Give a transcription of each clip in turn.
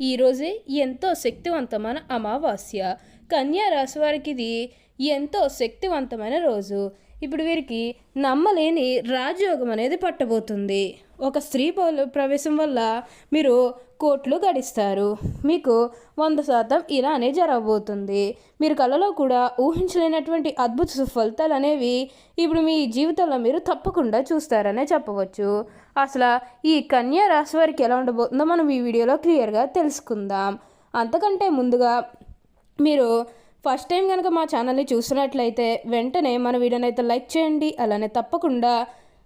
ఈరోజే ఎంతో శక్తివంతమైన అమావాస్య. కన్యా రాశి వారికి ఇది ఎంతో శక్తివంతమైన రోజు. ఇప్పుడు వీరికి నమ్మలేని రాజయోగం అనేది పట్టబోతుంది. ఒక స్త్రీ పౌల ప్రవేశం వల్ల మీరు కోట్లు గడిస్తారు. మీకు వంద శాతం ఇలానే జరగబోతుంది. మీరు కళలో కూడా ఊహించలేనటువంటి అద్భుత సుఫలితాలు అనేవి ఇప్పుడు మీ జీవితంలో మీరు తప్పకుండా చూస్తారనే చెప్పవచ్చు. అసలు ఈ కన్యా రాశి వారికి ఎలా ఉండబోతుందో మనం ఈ వీడియోలో క్లియర్గా తెలుసుకుందాం. అంతకంటే ముందుగా మీరు ఫస్ట్ టైం కనుక మా ఛానల్ని చూసినట్లయితే వెంటనే మన వీడియోని అయితే లైక్ చేయండి. అలానే తప్పకుండా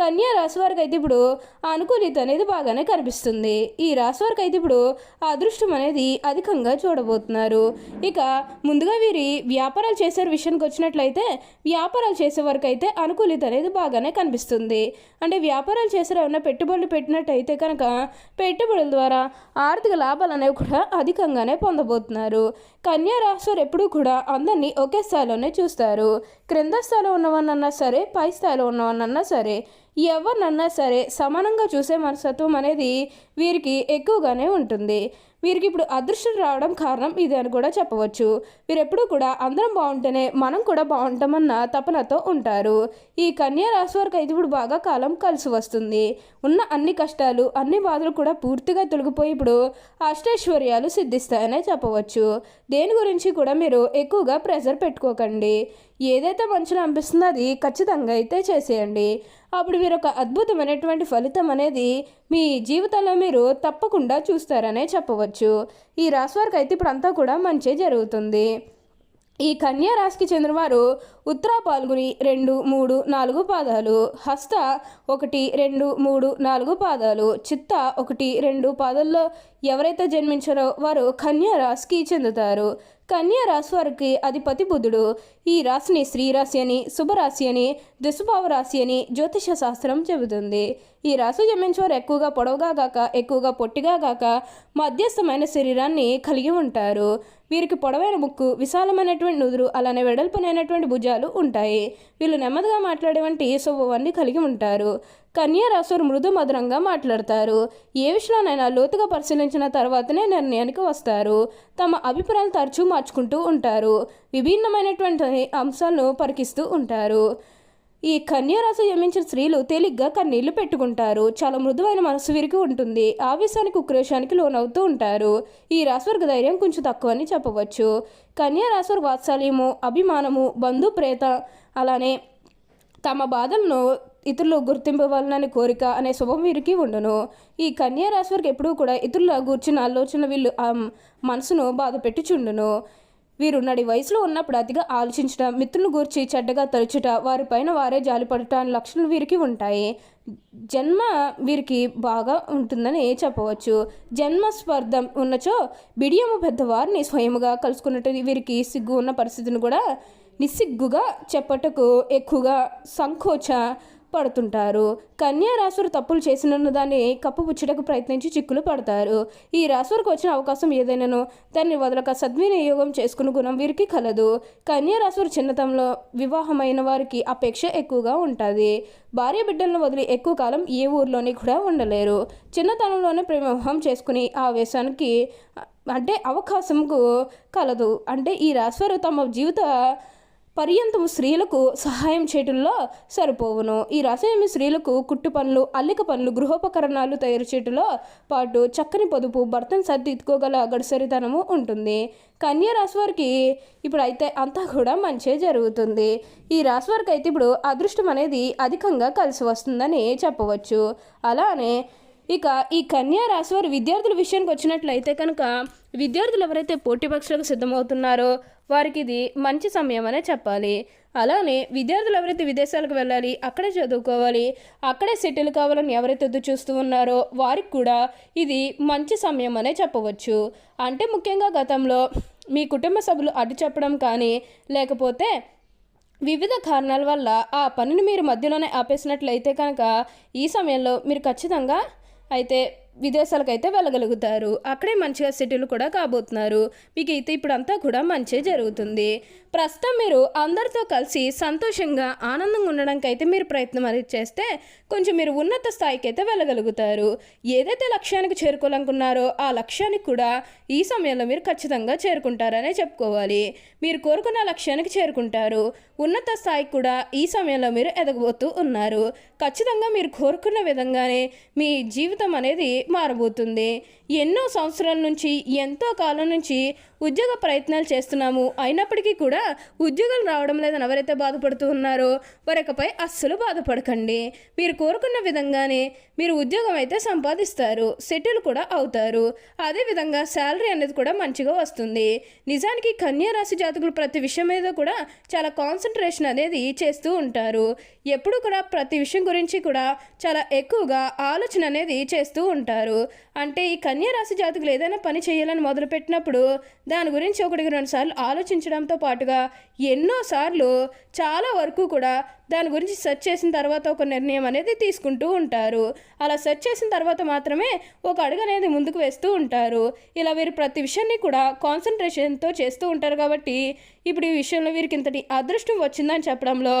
కన్యా రాశి వారికి అయితే ఇప్పుడు అనుకూలిత అనేది బాగానే కనిపిస్తుంది. ఈ రాశి వారికి అయితే ఇప్పుడు అదృష్టం అనేది అధికంగా చూడబోతున్నారు. ఇక ముందుగా వీరి వ్యాపారాలు చేసే విషయానికి వచ్చినట్లయితే వ్యాపారాలు చేసే వరకు అయితే అనుకూలిత అనేది బాగానే కనిపిస్తుంది. అంటే వ్యాపారాలు చేసే ఏమైనా పెట్టుబడులు పెట్టినట్టయితే కనుక పెట్టుబడుల ద్వారా ఆర్థిక లాభాలు అనేవి కూడా అధికంగానే పొందబోతున్నారు. కన్యా రాశి వారు ఎప్పుడూ కూడా అందరినీ ఒకే స్థాయిలోనే చూస్తారు. క్రింద స్థాయిలో ఉన్నవన్నన్నా సరే పై స్థాయిలో ఉన్నవన్నన్నా సరే ఎవరినన్నా సరే సమానంగా చూసే మనస్తత్వం అనేది వీరికి ఎక్కువగానే ఉంటుంది. వీరికి ఇప్పుడు అదృష్టం రావడం కారణం ఇది అని కూడా చెప్పవచ్చు. వీరెప్పుడూ కూడా అందరం బాగుంటేనే మనం కూడా బాగుంటామన్న తపనతో ఉంటారు. ఈ కన్యా రాశి వారికి అయితే ఇప్పుడు బాగా కాలం కలిసి వస్తుంది. ఉన్న అన్ని కష్టాలు అన్ని బాధలు కూడా పూర్తిగా తొలగిపోయి ఇప్పుడు అష్టైశ్వర్యాలు సిద్ధిస్తాయనే చెప్పవచ్చు. దేని గురించి కూడా మీరు ఎక్కువగా ప్రెజర్ పెట్టుకోకండి. ఏదైతే మంచిలో అనిపిస్తుందో అది ఖచ్చితంగా అయితే చేసేయండి. అప్పుడు మీరు ఒక అద్భుతమైనటువంటి ఫలితం అనేది మీ జీవితంలో మీరు తప్పకుండా చూస్తారనే చెప్పవచ్చు. ఈ రాశి వారికి అయితే ఇప్పుడు అంతా కూడా మంచి జరుగుతుంది. ఈ కన్యా రాశికి చెందినవారు ఉత్తరా పాల్గొని రెండు మూడు నాలుగు పాదాలు హస్త ఒకటి రెండు మూడు నాలుగు పాదాలు చిత్త ఒకటి రెండు పాదాల్లో ఎవరైతే జన్మించారో వారు కన్యా రాశికి చెందుతారు. కన్యా రాశి వారికి అధిపతి బుధుడు. ఈ రాశిని శ్రీరాశి అని శుభరాశి అని దుస్భావ రాశి అని జ్యోతిష శాస్త్రం చెబుతుంది. ఈ రాశి జన్మించేవారు ఎక్కువగా పొడవుగా గాక ఎక్కువగా పొట్టిగా గాక మధ్యస్థమైన శరీరాన్ని కలిగి ఉంటారు. వీరికి పొడవైన ముక్కు విశాలమైనటువంటి నుదురు అలానే వెడల్పునైనటువంటి భుజాలు ఉంటాయి. వీళ్ళు నెమ్మదిగా మాట్లాడేవంటి స్వభావాన్ని కలిగి ఉంటారు. కన్యారాశులు మృదు మధురంగా మాట్లాడతారు. ఏ విషయంలోనైనా లోతుగా పరిశీలించిన తర్వాతనే నిర్ణయానికి వస్తారు. తమ అభిప్రాయాలు తరచూ మార్చుకుంటూ ఉంటారు. విభిన్నమైనటువంటి అంశాలను పరికిస్తూ ఉంటారు. ఈ కన్యారాశి జమించిన స్త్రీలు తేలిగ్గా కన్నీళ్ళు పెట్టుకుంటారు. చాలా మృదువైన మనసు వీరికి ఉంటుంది. ఆవేశానికి ఉక్రోషానికి లోనవుతూ ఉంటారు. ఈ రాశివర్గ ధైర్యం కొంచెం తక్కువ అని చెప్పవచ్చు. కన్యా రాశివారి వాత్సల్యము అభిమానము బంధు ప్రేత అలానే తమ బాధలను ఇతరులు గుర్తింపవాలనే కోరిక అనే శుభం వీరికి ఉండును. ఈ కన్యా రాశి వారికి ఎప్పుడూ కూడా ఇతరుల గూర్చిన ఆలోచన వీళ్ళు మనసును బాధ పెట్టుచుండును. వీరు వయసులో ఉన్నప్పుడు అతిగా ఆలోచించడం మిత్రులను గూర్చి చెడ్డగా తలుచుట వారిపైన వారే జాలిపడట లక్షణాలు వీరికి ఉంటాయి. జన్మ వీరికి బాగా ఉంటుందని చెప్పవచ్చు. జన్మ స్పర్ధం ఉన్నచో బిడియము పెద్దవారిని స్వయముగా కలుసుకున్నట్టు వీరికి సిగ్గు ఉన్న పరిస్థితిని కూడా నిస్సిగ్గుగా చెప్పటకు ఎక్కువగా సంకోచ పడుతుంటారు. కన్యా రాశులు తప్పులు చేసిన దాన్ని కప్పుపుచ్చటకు ప్రయత్నించి చిక్కులు పడతారు. ఈ రాశులకు వచ్చిన అవకాశం ఏదైనాను? దాన్ని వదలక సద్వినియోగం చేసుకుని గుణం వీరికి కలదు. కన్యా రాశులు చిన్నతనంలో వివాహమైన వారికి అపేక్ష ఎక్కువగా ఉంటుంది. భార్య బిడ్డలను వదిలి ఎక్కువ కాలం ఏ ఊర్లోని కూడా ఉండలేరు. చిన్నతనంలోనే ప్రేమవివాహం చేసుకుని ఆవేశానికి అంటే అవకాశంకు కలదు. అంటే ఈ రాశివారు తమ జీవిత పర్యంతము స్త్రీలకు సహాయం చేయటంలో సరిపోవును. ఈ రసాయన స్త్రీలకు కుట్టు పనులు అల్లిక పనులు గృహోపకరణాలు తయారు చేయటంలో పాటు చక్కని పొదుపు భర్తను సర్దిద్దుకోగల గడిసరితనము ఉంటుంది. కన్యా రాశి వారికి ఇప్పుడు అయితే అంతా కూడా మంచి జరుగుతుంది. ఈ రాశి వారికి అయితే ఇప్పుడు అదృష్టం అనేది అధికంగా కలిసి వస్తుందని చెప్పవచ్చు. అలానే ఇక ఈ కన్యా రాశి వారి విద్యార్థుల విషయానికి వచ్చినట్లయితే కనుక విద్యార్థులు ఎవరైతే పోటీ పరీక్షలకు సిద్ధమవుతున్నారో వారికి ఇది మంచి సమయం అనే చెప్పాలి. అలానే విద్యార్థులు ఎవరైతే విదేశాలకు వెళ్ళాలి అక్కడే చదువుకోవాలి అక్కడే సెటిల్ కావాలని ఎవరైతే ఎదురు చూస్తూ ఉన్నారో వారికి కూడా ఇది మంచి సమయం అనే చెప్పవచ్చు. అంటే ముఖ్యంగా గతంలో మీ కుటుంబ సభ్యులు అడ్డు చెప్పడం కానీ లేకపోతే వివిధ కారణాల వల్ల ఆ పనిని మీరు మధ్యలోనే ఆపేసినట్లయితే కనుక ఈ సమయంలో మీరు ఖచ్చితంగా అయితే విదేశాలకైతే వెళ్ళగలుగుతారు. అక్కడే మంచిగా సెటిల్ కూడా కాబోతున్నారు. మీకు అయితే ఇప్పుడు అంతా కూడా మంచి జరుగుతుంది. ప్రస్తుతం మీరు అందరితో కలిసి సంతోషంగా ఆనందంగా ఉండడానికి అయితే మీరు ప్రయత్నం అనేది చేస్తే కొంచెం మీరు ఉన్నత స్థాయికి అయితే వెళ్ళగలుగుతారు. ఏదైతే లక్ష్యానికి చేరుకోవాలనుకున్నారో ఆ లక్ష్యానికి కూడా ఈ సమయంలో మీరు ఖచ్చితంగా చేరుకుంటారనే చెప్పుకోవాలి. మీరు కోరుకున్న లక్ష్యానికి చేరుకుంటారు. ఉన్నత స్థాయికి కూడా ఈ సమయంలో మీరు ఎదగబోతూ ఉన్నారు. ఖచ్చితంగా మీరు కోరుకున్న విధంగానే మీ జీవితం అనేది మారబోతుంది. ఎన్నో సంవత్సరాల నుంచి ఎంతో కాలం నుంచి ఉద్యోగ ప్రయత్నాలు చేస్తున్నాము. అయినప్పటికీ కూడా ఉద్యోగాలు రావడం లేదని ఎవరైతే బాధపడుతూ ఉన్నారో వారికపై అస్సలు బాధపడకండి. మీరు కోరుకున్న విధంగానే మీరు ఉద్యోగం అయితే సంపాదిస్తారు సెటిల్ కూడా అవుతారు. అదేవిధంగా శాలరీ అనేది కూడా మంచిగా వస్తుంది. నిజానికి కన్యా రాశి జాతకులు ప్రతి విషయం మీద కూడా చాలా కాన్సన్ట్రేషన్ అనేది చేస్తూ ఉంటారు. ఎప్పుడు కూడా ప్రతి విషయం గురించి కూడా చాలా ఎక్కువగా ఆలోచన అనేది చేస్తూ ఉంటారు. అంటే ఈ కన్యా రాశి జాతకులు ఏదైనా పని చేయాలని మొదలుపెట్టినప్పుడు దాని గురించి ఒకటికి రెండు సార్లు ఆలోచించడంతో పాటుగా ఎన్నోసార్లు చాలా వరకు కూడా దాని గురించి సెర్చ్ చేసిన తర్వాత ఒక నిర్ణయం అనేది తీసుకుంటూ ఉంటారు. అలా సెర్చ్ చేసిన తర్వాత మాత్రమే ఒక అడుగు అనేది ముందుకు వేస్తూ ఉంటారు. ఇలా వీరు ప్రతి విషయాన్ని కూడా కాన్సన్ట్రేషన్తో చేస్తూ ఉంటారు కాబట్టి ఇప్పుడు ఈ విషయంలో వీరికి ఇంతటి అదృష్టం వచ్చిందని చెప్పడంలో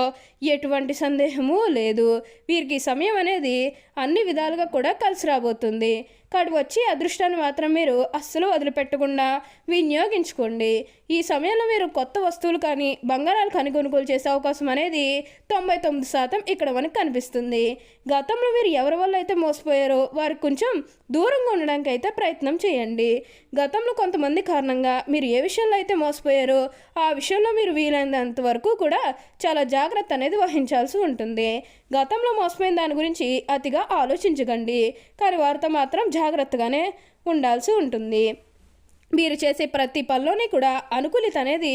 ఎటువంటి సందేహము లేదు. వీరికి సమయం అనేది అన్ని విధాలుగా కూడా కలిసి రాబోతుంది. donde కాడు వచ్చి అదృష్టాన్ని మాత్రం మీరు అస్సలు వదిలిపెట్టకుండా వినియోగించుకోండి. ఈ సమయంలో మీరు కొత్త వస్తువులు కానీ బంగారాలు కానీ కొనుగోలు చేసే అవకాశం అనేది తొంభై తొమ్మిది శాతం ఇక్కడ మనకు కనిపిస్తుంది. గతంలో మీరు ఎవరి వల్ల అయితే మోసపోయారో వారికి కొంచెం దూరంగా ఉండడానికి అయితే ప్రయత్నం చేయండి. గతంలో కొంతమంది కారణంగా మీరు ఏ విషయంలో అయితే మోసపోయారో ఆ విషయంలో మీరు వీలైనంత వరకు కూడా చాలా జాగ్రత్త అనేది వహించాల్సి ఉంటుంది. గతంలో మోసపోయిన దాని గురించి అతిగా ఆలోచించకండి. కానీ వారితో మాత్రం జాగ్రత్తగానే ఉండాల్సి ఉంటుంది. మీరు చేసే ప్రతి పనిలోని కూడా అనుకూలిత అనేది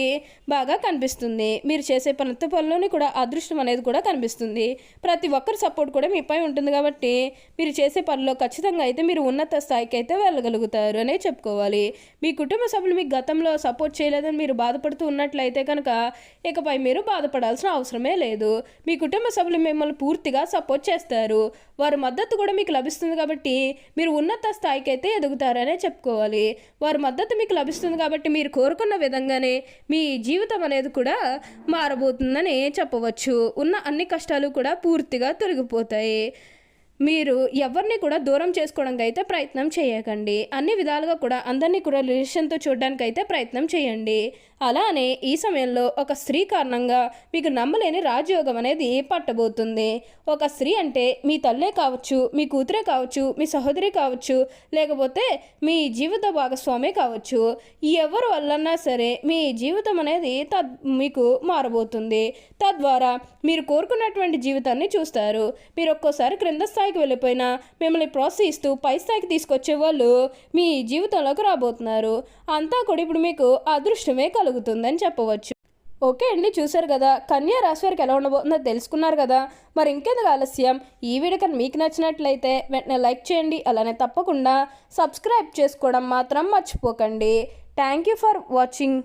బాగా కనిపిస్తుంది. మీరు చేసే ప్రతి పనిలోని కూడా అదృష్టం అనేది కూడా కనిపిస్తుంది. ప్రతి ఒక్కరి సపోర్ట్ కూడా మీపై ఉంటుంది కాబట్టి మీరు చేసే పనిలో ఖచ్చితంగా అయితే మీరు ఉన్నత స్థాయికి అయితే వెళ్ళగలుగుతారు అనే చెప్పుకోవాలి. మీ కుటుంబ సభ్యులు మీకు గతంలో సపోర్ట్ చేయలేదని మీరు బాధపడుతూ ఉన్నట్లయితే కనుక ఇకపై మీరు బాధపడాల్సిన అవసరమే లేదు. మీ కుటుంబ సభ్యులు మిమ్మల్ని పూర్తిగా సపోర్ట్ చేస్తారు. వారి మద్దతు కూడా మీకు లభిస్తుంది కాబట్టి మీరు ఉన్నత స్థాయికి అయితే ఎదుగుతారనే చెప్పుకోవాలి. వారి మద్దతు మీకు లభిస్తుంది కాబట్టి మీరు కోరుకున్న విధంగానే మీ జీవితం అనేది కూడా మారబోతుందని చెప్పవచ్చు. ఉన్న అన్ని కష్టాలు కూడా పూర్తిగా తొలగిపోతాయి. మీరు ఎవరిని కూడా దూరం చేసుకోవడానికి అయితే ప్రయత్నం చేయకండి. అన్ని విధాలుగా కూడా అందరినీ కూడా రిలేషన్తో చూడడానికి అయితే ప్రయత్నం చేయండి. అలానే ఈ సమయంలో ఒక స్త్రీ కారణంగా మీకు నమ్మలేని రాజయోగం అనేది పట్టబోతుంది. ఒక స్త్రీ అంటే మీ తల్లే కావచ్చు మీ కూతురే కావచ్చు మీ సహోదరి కావచ్చు లేకపోతే మీ జీవిత భాగస్వామే కావచ్చు. ఎవరు వల్లన్నా సరే మీ జీవితం అనేది తద్ మీకు మారబోతుంది. తద్వారా మీరు కోరుకున్నటువంటి జీవితాన్ని చూస్తారు. మీరు ఒక్కోసారి క్రింద స్థాయి స్థాయికి వెళ్ళిపోయినా మిమ్మల్ని ప్రోత్సహిస్తూ పై స్థాయికి తీసుకొచ్చే వాళ్ళు మీ జీవితంలోకి రాబోతున్నారు. అంతా కూడా ఇప్పుడు మీకు అదృష్టమే కలుగుతుందని చెప్పవచ్చు. ఓకే అండి చూసారు కదా. కన్యా రాశి వారికి ఎలా ఉండబోతుందో తెలుసుకున్నారు కదా. మరి ఇంకెందుకు ఆలస్యం? ఈ వీడియో కానీ మీకు నచ్చినట్లయితే వెంటనే లైక్ చేయండి. అలానే తప్పకుండా సబ్స్క్రైబ్ చేసుకోవడం మాత్రం మర్చిపోకండి. Thank you for watching.